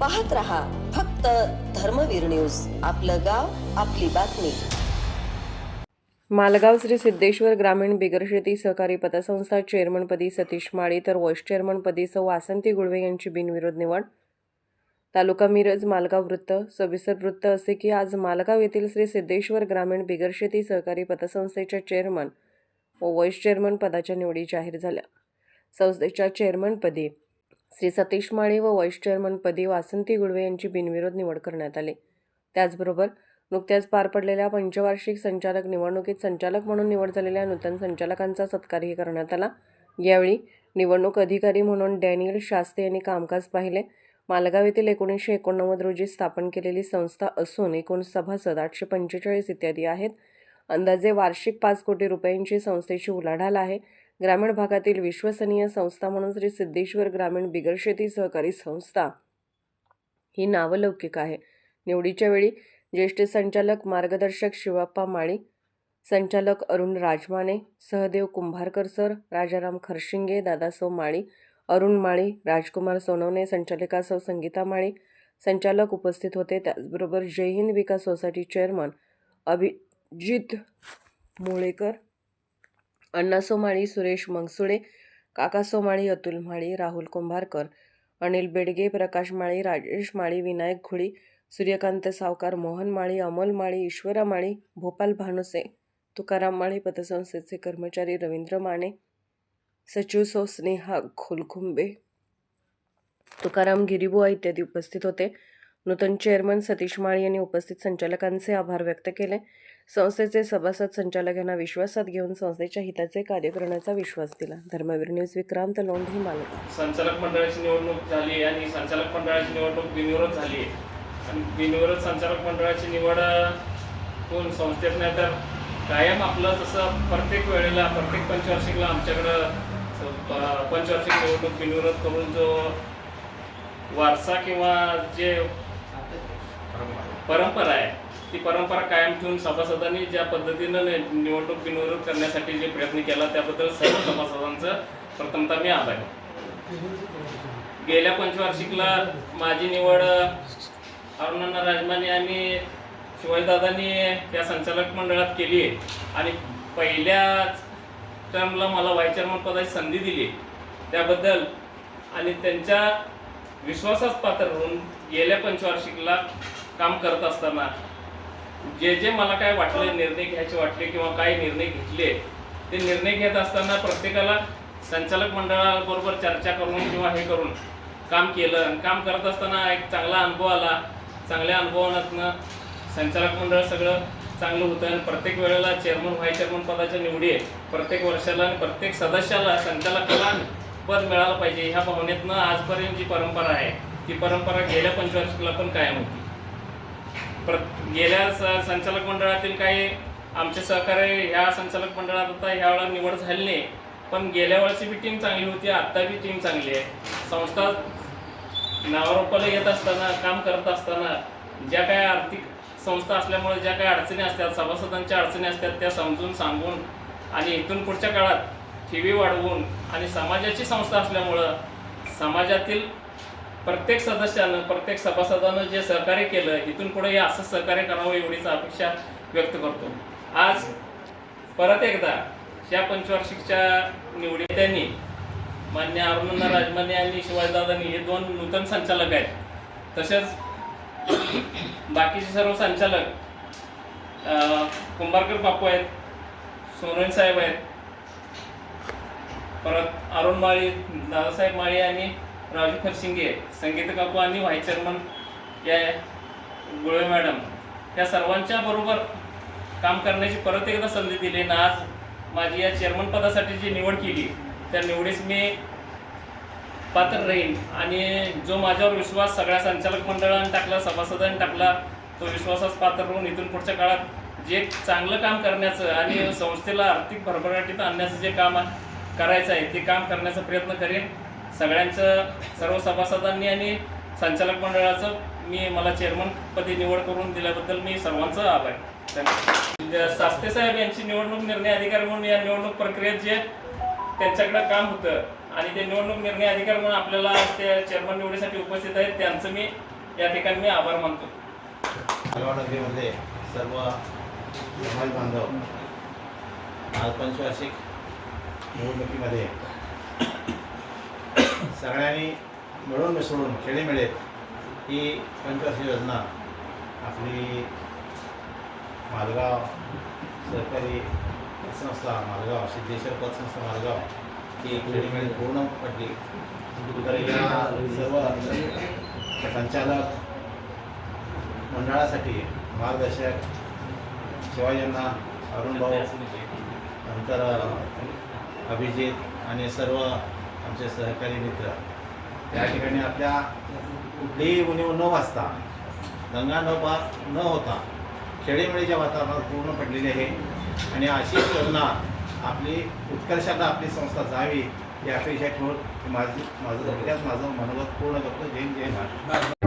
पाहत रहा फक्त धर्मवीर न्यूज. आपलं गाव आपली बातमी. मालगाव श्री सिद्धेश्वर ग्रामीण बिगरशेती सहकारी पतसंस्था चेअरमनपदी सतीश माळी तर व्हाईस चेअरमनपदी सौ वासंती गुळवे यांची बिनविरोध निवड. तालुका मिरज मालगाव वृत्त सविस्तर वृत्त असे की आज मालगाव येथील श्री सिद्धेश्वर ग्रामीण बिगरशेती सहकारी पतसंस्थेच्या चेअरमन व व्हाईस चेअरमन पदाच्या निवडी जाहीर झाल्या. संस्थेच्या चेअरमनपदी श्री सतीश माळी व व्हाईस चेअरमनपदी वासंती गुडवे यांची बिनविरोध निवड करण्यात आली. त्याचबरोबर नुकत्याच पार पडलेल्या पंचवार्षिक संचालक निवडणुकीत संचालक म्हणून निवड झालेल्या नूतन संचालकांचा सत्कारही करण्यात आला. यावेळी निवडणूक अधिकारी म्हणून डॅनियल शास्ते यांनी कामकाज पाहिले. मालगाव येथील एकोणीसशे एकोणनव्वद रोजी स्थापन केलेली संस्था असून एकूण सभासद आठशे पंचेचाळीस इत्यादी आहेत. अंदाजे वार्षिक पाच कोटी रुपयांची संस्थेची उलाढाल आहे. ग्रामीण भागातील विश्वसनीय संस्था म्हणून श्री सिद्धेश्वर ग्रामीण बिगरशेती सहकारी संस्था ही नावलौकिक आहे. निवडीच्या वेळी ज्येष्ठ संचालक मार्गदर्शक शिवाप्पा माळी संचालक अरुण राजमाने सहदेव कुंभारकर सर राजाराम खरशिंगे दादासो माळी अरुण माळी राजकुमार सोनवणे संचालिका सौ संगीता माळी संचालक उपस्थित होते. त्याचबरोबर जय हिंद विकास सोसायटी चेअरमन अभिजित मुळेकर अण्णा सोमाळी सुरेश मंगसुळे काका सोमाळी अतुल म्हाळी राहुल कुंभारकर अनिल बेडगे प्रकाश माळी राजेश माळी विनायक घुळी सूर्यकांत सावकार मोहन माळी अमोल माळी ईश्वरा माळी भोपाल भानुसे तुकाराम माळी पतसंस्थेचे कर्मचारी रवींद्र माने सचिव सो स्नेहा खोलखुंबे तुकाराम गिरीबुवा इत्यादी उपस्थित होते. नूतन चेअरमन सतीश माळी यांनी उपस्थित संचालकांचे आभार व्यक्त केले. संस्थेचे सभासद संचालक यांना विश्वासात घेऊन संस्थेच्या हिताचे कार्य करण्याचा विश्वास दिला. धर्मवीर न्यूज विक्रांत लोंढे मालगाव संचालक मंडळाची निवडणूक झाली आणि संचालक मंडळाची निवडणूक बिनविरोध झाली आणि बिनविरोध संचालक मंडळाची निवड कोण? संस्थेत नाही तर कायम आपलं तसं प्रत्येक वेळेला प्रत्येक पंचवार्षिकला आमच्याकडं पंचवार्षिक निवडणूक बिनविरोध करून जो वारसा किंवा जे परंपरा आहे. ती परंपरा कायम ठेवून सभासदांनी ज्या पद्धतीनं निवडणूक बिनविरोध करण्यासाठी जे प्रयत्न केला त्याबद्दल सर्व सभासदांचं प्रथमतः मी आभार आहे. गेल्या पंचवार्षिकला माझी निवड अरुणांना राजमाने आणि शिवाजीदादांनी या संचालक मंडळात केली आहे. आणि पहिल्याच टर्मला मला व्हाईस चेअरमन पदाची संधी दिली त्याबद्दल आणि त्यांच्या विश्वासास पात्र होऊन गेल्या पंचवार्षिकला काम करत असताना जे जे मला काय वाटले निर्णय घ्यायचे वाटले किंवा काय निर्णय घेतले ते निर्णय घेत असताना प्रत्येकाला संचालक मंडळाबरोबर चर्चा करून किंवा हे करून काम केलं आणि काम करत असताना एक चांगला अनुभव आला. चांगल्या अनुभवातनं संचालक मंडळ सगळं चांगलं होतं आणि प्रत्येक वेळेला चेअरमन व्हाईस चेअरमन पदाच्या निवडी प्रत्येक वर्षाला आणि प्रत्येक सदस्याला संचालकाला पद मिळालं पाहिजे. ह्या भावनेतनं आजपर्यंत जी परंपरा आहे ती परंपरा गेल्या पंचवर्षाला पण कायम होती. प्र गेल्या स- संचालक मंडळातील काही आमचे सहकार्य ह्या संचालक मंडळात आता ह्या वेळा निवड झाली नाही. पण गेल्या वर्षी बी टीम चांगली होती आत्ता बी टीम चांगली आहे. संस्था नावारोपाला येत असताना काम करत असताना ज्या काही आर्थिक संस्था असल्यामुळे ज्या काही अडचणी असतात सभासदांच्या अडचणी असतात त्या समजून सांगून आणि इथून पुढच्या काळात ठेवी वाढवून आणि समाजाची संस्था असल्यामुळं समाजातील प्रत्येक सदस्यानं प्रत्येक सभासदानं जे सहकार्य केलं इथून पुढे हे असंच सहकार्य करावं एवढीच अपेक्षा व्यक्त करतो. आज परत एकदा या पंचवार्षिकच्या निवडी त्यांनी मान्य अरुणा राजमाने आणि शिवाजीदादांनी हे दोन नूतन संचालक आहेत. तसेच बाकीचे सर्व संचालक कुंभारकर बापू आहेत सोनन साहेब आहेत परत अरुण माळी दादासाहेब माळी आणि राजू खरशिंगे संगीत काकू आणि व्हाईस चेअरमन या गुळे मॅडम या सर्वांच्या बरोबर काम करण्याची परत एकदा संधी दिली ना आज माझी या चेअरमन पदासाठी जी निवड केली त्या निवडीस मी पात्र राहीन. आणि जो माझ्यावर विश्वास सगळ्या संचालक मंडळाने टाकला सभासदांनी टाकला तो विश्वासास पात्र राहून इथून पुढच्या काळात जे चांगलं काम करण्याचं आणि संस्थेला आर्थिक भरभराटीत आणण्याचं जे काम करायचं आहे ते काम करण्याचा प्रयत्न करेन. सगळ्यांचं सर्व सभासदांनी आणि संचालक मंडळाचं मी मला चेअरमनपदी निवड करून दिल्याबद्दल मी सर्वांचं आभार. सास्ते साहेब यांची निवडणूक निर्णय अधिकारी म्हणून या निवडणूक प्रक्रियेत जे त्यांच्याकडे काम होतं आणि ते निवडणूक निर्णय अधिकारी म्हणून आपल्याला त्या चेअरमन निवडीसाठी उपस्थित आहेत त्यांचं मी या ठिकाणी मी आभार मानतो. नगरीमध्ये म्हणजे सर्व समाज बांधव आज पंचवार्षिक निवडणुकीमध्ये सगळ्यांनी मिळून मिसळून खेळीमेळीत ही पंचवार्षिक योजना आपली मालगाव सरकारी संस्था मालगाव सिद्धेश्वर पतसंस्था मालगाव ही खेळीमेळीत पूर्ण पडली तर या सर्व संचालक मंडळासाठी मार्गदर्शक शिवाजींना अरुण भाऊ नंतर अभिजित आणि सर्व आमचे सहकारी मित्र. त्या ठिकाणी आपल्या कुठलीही उणीव न वाचता दंगा न बा न होता खेळीमेळीच्या वातावरणात पूर्ण पडलेली आहे आणि अशी योजना आपली उत्कर्षाला आपली संस्था जावी ही अपेक्षा ठेवून माझी माझं थोडक्यात माझं मनोगत पूर्ण करतो. जय जय महाराष्ट्र.